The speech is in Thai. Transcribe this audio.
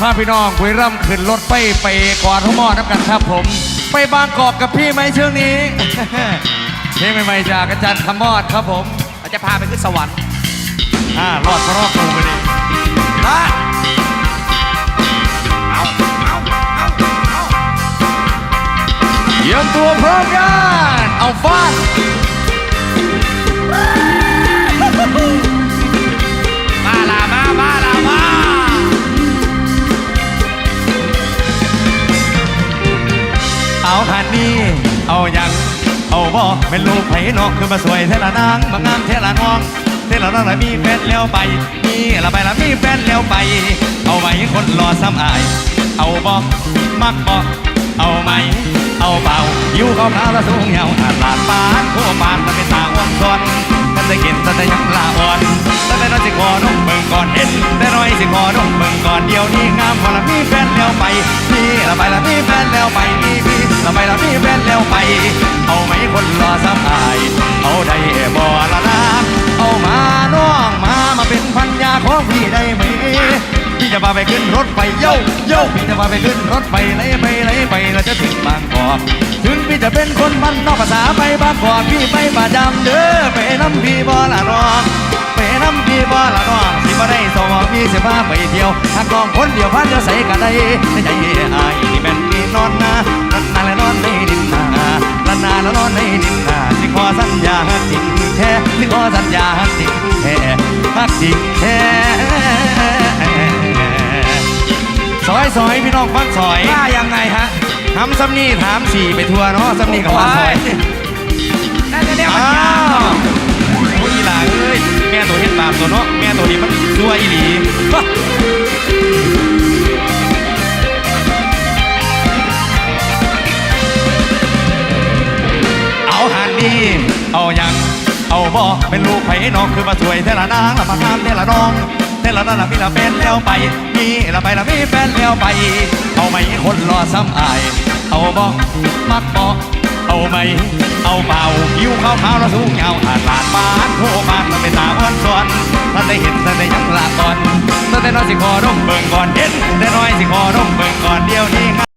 พาพี่น้องคุยร่ำขึ้นรถไปไปกอดทุ่มอน้ำกันครับผม ไปบางกอกกับพี่ไหมช่วงนี้ เพลงใหม่ๆจากอาจารย์คำมอดครับผมเราจะพาไปขึ้นสวรรค์อ่ารอดพระรอดกูไปดิลาดเอาเอาเอาเอาเยี่ยมตัวพร้อมกันเอาฟาด เอาหันนี่เอาอยังเอาบ่เป็นลูกไผ่นอกคือมาสวยเทละนางมางามเทละน้องเทละน้องละมีแฟนแล้วไปมีละไปละมีแฟนแล้วไป เอาไว้คนรอซ้ำอาย เอาบ่มักบ่เอาไหมเอาเบาหิวข้าขาวและสูงเหี่ยวอาลาดปานโคปานมันเป็นตาอ้วนซอนกันได้กินแต่ยังลาอ่อนแต่ได้น้อยสิขอนมเบิ่งก่อนเห็นได้น้อยสิขอนมเบิ่งก่อนเดียวนี้งามพอละมีแฟนแล้วไป มีแฟนแล้วไป เอาไหมคนรอซ้ำอาย เอาได้บ่ละนะเอามาน้องมามาเป็นพันยาของพี่ได้ไหมพี่จะพาไปขึ้นรถไฟโย่โย่พี่จะพาไปขึ้นรถไฟไหลไปไหลไปเราจะถึงบางกอกถึงพี่จะเป็นคนบ้านนอกภาษาไปบางกอกพี่ไปประจำเด้อไปน้ำพี่บ่ละน้องไปน้ำพี่บ่ละน้องสิบ่ได้สวอพี่สิพาไปเที่ยวถ้ากองคนเดียวพันจะใส่กันได้ใจอายนี่แม่นพี่นอนนะ สัญญาจริงแท้ฮักจริงแท้ซอยซอยพี่น้องฟังซอยว่ายังไงฮะทำซ้ำนี่ถามสี่ไปทัวร์เนาะซ้ำนี่กับว่าซอยนั่นจะเรียกว่าอ้ายาวโอ้ยอีหลาเอ้ยแม่ตัวเฮ็ดบาปตัวเนาะแม่ตัวนี้มันซัวอีหลีเอาหันดีเอายัง เอาบ่เป็นลูกไผ่น้องคือมาสวยเทละนางละมางามเทละน้องเทละนั่นละมีละเป็นแล้วไป มีละไปละมีแฟนแล้วไป เอาไหมคนรอซ้ำอาย เอาบ่มักบ่เอาไหม เอาเบาผิวขาวขาวแล้วสูงยาวอาดลาดปานโคบานมันเป็นตาอ้วนซ้อนท่านได้เห็นท่านได้ยังลาก่อนท่านได้น้อยสิขอร่มเบิ่งก่อนเห็นได้น้อยสิขอร่ม